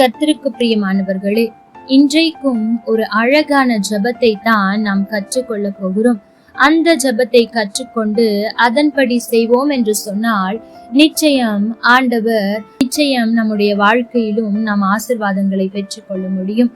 கர்த்தருக்கு பிரியமானவர்களே இன்றைக்கும் ஒரு அழகான ஜபத்தை தான் நாம் கற்றுக்கொள்ள போகிறோம். அந்த ஜெபத்தை கற்றுக்கொண்டு அதன்படி செய்வோம் என்று சொன்னால் நிச்சயம் ஆண்டவர் நிச்சயம் நம்முடைய வாழ்க்கையிலும் நாம் ஆசிர்வாதங்களை பெற்றுக்கொள்ள முடியும்.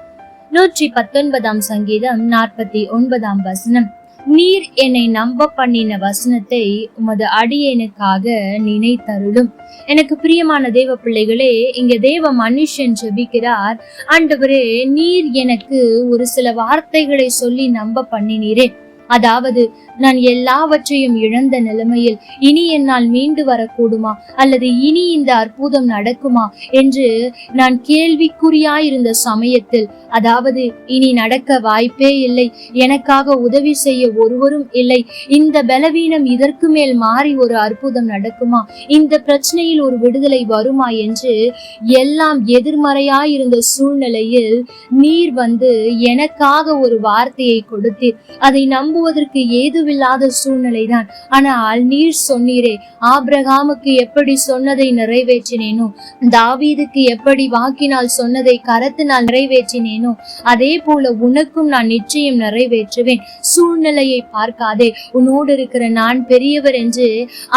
நூற்றி பத்தொன்பதாம் சங்கீதம் நாற்பத்தி ஒன்பதாம் வசனம். நீர் என்னை நம்ப பண்ணின வசனத்தை உமது அடியனுக்காக நினைத்தருளும். எனக்கு பிரியமான தேவ பிள்ளைகளே இங்க தேவ மனுஷன் ஜெபிக்கிறார். ஆண்டவரே நீர் எனக்கு ஒரு சில வார்த்தைகளை சொல்லி நம்ப பண்ணினீரேன் அதாவது நான் எல்லாவற்றையும் இழந்த நிலைமையில் இனி என்னால் மீண்டு வரக்கூடுமா? அல்லது இனி இந்த அற்புதம் நடக்குமா? என்று நான் கேள்விக்குறியாயிருந்த சமயத்தில் அதாவது இனி நடக்க வாய்ப்பே இல்லை எனக்காக உதவி செய்ய ஒருவரும் இல்லை இந்த பலவீனம் இதற்கு மேல் மாறி ஒரு அற்புதம் நடக்குமா? இந்த பிரச்சனையில் ஒரு விடுதலை வருமா? என்று எல்லாம் எதிர்மறையாயிருந்த சூழ்நிலையில் நீர் வந்து எனக்காக ஒரு வார்த்தையை கொடுத்தீர். அதை நம்புவதற்கு ஏதுவில்லாத சூழ்நிலைதான். ஆனால் நீர் சொன்னீரே ஆபிரகாமுக்கு எப்படி சொன்னதை நிறைவேற்றினேனோ தாவீதுக்கு எப்படி வாக்கினால் சொன்னதை கரத்தினால் நிறைவேற்றினேனோ அதே போல உனக்கும் நான் நிச்சயம் நிறைவேற்றுவேன். சூழ்நிலையை பார்க்காதே உன்னோடு இருக்கிற நான் பெரியவர் என்று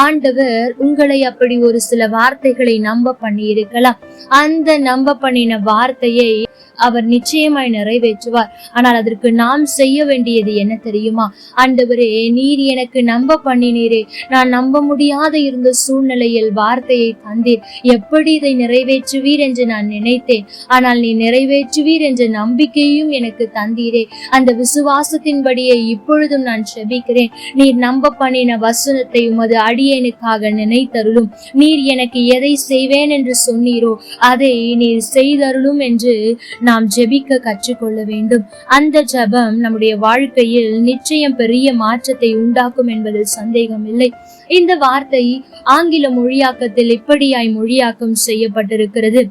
ஆண்டவர் உங்களை அப்படி ஒரு சில வார்த்தைகளை நம்ப பண்ணி இருக்கலாம் அந்த நம்ப பண்ணின வார்த்தையை அவர் நிச்சயமாய் நிறைவேற்றுவார். ஆனால் அதற்கு நாம் செய்ய வேண்டியது என்ன தெரியுமா? ஆண்டவரே நீர் எனக்கு நம்ப பண்ணினீரே. நான் நம்ப முடியாத இருந்த சூழ்நிலையில் வார்த்தையை தந்தீர். எப்படி இதை நிறைவேற்றுவீர் என்று நான் நினைத்தேன். ஆனால் நீ நிறைவேற்றுவீர் என்ற நம்பிக்கையும் எனக்கு தந்தீரே. அந்த விசுவாசத்தின்படியே இப்பொழுதும் நான் செபிக்கிறேன். நீர் நம்ப பண்ணின வசனத்தை உமது அடியேனுக்காக நினைத்தருளும். நீர் எனக்கு எதை செய்வேன் என்று சொன்னீரோ அதை நீர் செய்தருளும் என்று நாம் ஜெபிக்க கற்றுக்கொள்ள வேண்டும். அந்த ஜெபம் நம்முடைய வாழ்க்கையில் நிச்சயம் பெரிய மாற்றத்தை உண்டாக்கும் என்பதில் சந்தேகம் இல்லை. இந்த வார்த்தை ஆங்கில மொழியாக்கத்தில் இப்படியாய் மொழியாக்கம் செய்யப்பட்டிருக்கிறது.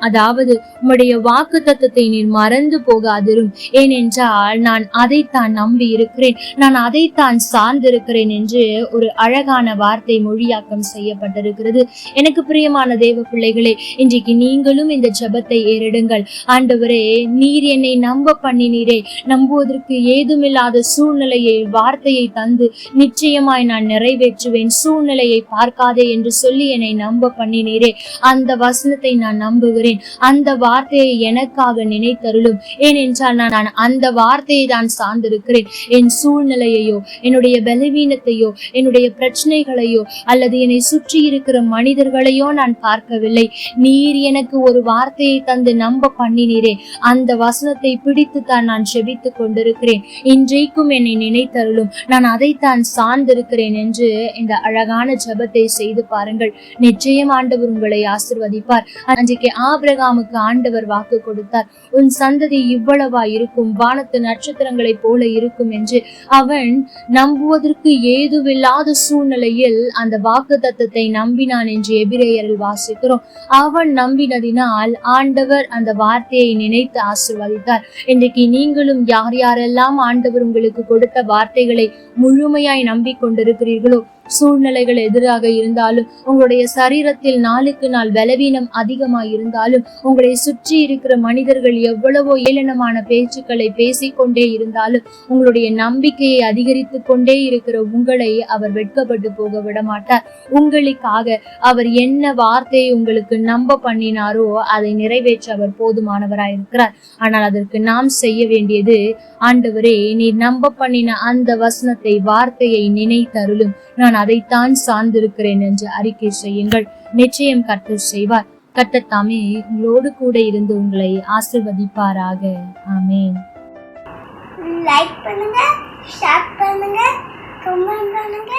அதாவது உம்முடைய வாக்கு தத்துவத்தை நீர் மறந்து போகாதிரும். ஏனென்றால் நான் அதைத்தான் நம்பி இருக்கிறேன் நான் அதைத்தான் சார்ந்திருக்கிறேன் என்று ஒரு அழகான வார்த்தை மொழியாக்கம் செய்யப்பட்டிருக்கிறது. எனக்கு பிரியமான தேவ பிள்ளைகளே இன்றைக்கு நீங்களும் இந்த ஜபத்தை ஏறிடுங்கள். ஆண்டவரே நீர் என்னை நம்ப பண்ணினீரே. நம்புவதற்கு ஏதுமில்லாத சூழ்நிலையை வார்த்தையை தந்து நிச்சயமாய் நான் நிறைவேற்றுவேன். சூழ்நிலையை பார்க்காதே என்று சொல்லி என்னை நம்ப பண்ணினீரே. அந்த வசனத்தை நான் நம்புகிறேன். அந்த வார்த்தையை எனக்காக நினைத்தருளும். ஏனென்றால் நான் நான் அந்த வார்த்தையை தான் சார்ந்திருக்கிறேன். என் சூழ்நிலையையோ என்னுடைய பலவீனத்தையோ என்னுடைய பிரச்சனைகளையோ அல்லது என்னை சுற்றி இருக்கிற மனிதர்களையோ நான் பார்க்கவில்லை. நீர் எனக்கு ஒரு வார்த்தையை தந்து நம்ப பண்ணினீரே. அந்த வசனத்தை பிடித்து தான் நான் செபித்துக் கொண்டிருக்கிறேன். இன்றைக்கும் என்னை நினைத்தருளும். நான் அதைத்தான் சார்ந்திருக்கிறேன் என்று இந்த அழகான ஜபத்தை செய்து பாருங்கள். நிச்சயம் ஆண்டவர் உங்களை ஆசிர்வதிப்பார். அன்றைக்கு ஆ ஆபிரகாமுக்கு ஆண்டவர் வாக்கு கொடுத்தார். உன் சந்ததி இவ்வளவா இருக்கும்? வானத்து நட்சத்திரங்களைப் போல இருக்கும் என்று அவன் நம்புவதற்கு ஏதுவில்லாத சூழ்நிலையில் அந்த வாக்கு தத்தத்தை நம்பினான் என்று எபிரேயரில் வாசிக்கிறோம். அவன் நம்பினதினால் ஆண்டவர் அந்த வார்த்தையை நினைத்து ஆசிர்வதித்தார். இன்றைக்கு நீங்களும் யார் யாரெல்லாம் ஆண்டவர் உங்களுக்கு கொடுத்த வார்த்தைகளை முழுமையாய் நம்பிக்கொண்டிருக்கிறீர்களோ சூழ்நிலைகள் எதிராக இருந்தாலும் உங்களுடைய சரீரத்தில் நாளுக்கு நாள் பலவீனம் அதிகமாய் இருந்தாலும் உங்களை சுற்றி இருக்கிற மனிதர்கள் எவ்வளவோ ஏளனமான பேச்சுக்களை பேசிக்கொண்டே இருந்தாலும் உங்களுடைய நம்பிக்கையை அதிகரித்து கொண்டே இருக்கிற உங்களை அவர் வெட்கப்பட்டு போக விடமாட்டார். உங்களுக்காக அவர் என்ன வார்த்தையை உங்களுக்கு நம்ப பண்ணினாரோ அதை நிறைவேற்ற அவர் போதுமானவராய் இருக்கிறார். ஆனால் அதற்கு நாம் செய்ய வேண்டியது ஆண்டவரே நீ நம்ப பண்ணின அந்த வசனத்தை வார்த்தையை நினைத்தருளும். நான் அதைத்தான் சார்ந்திருக்கிறேன் என்று அறிக்கை செய்யுங்கள். நிச்சயம் கர்த்தர் செய்வார். கர்த்தர் தாமே உங்களோடு கூட இருந்து உங்களை ஆசிர்வதிப்பாராக. ஆமேன். லைக் பண்ணுங்க ஷேர் பண்ணுங்க கமெண்ட் பண்ணுங்க.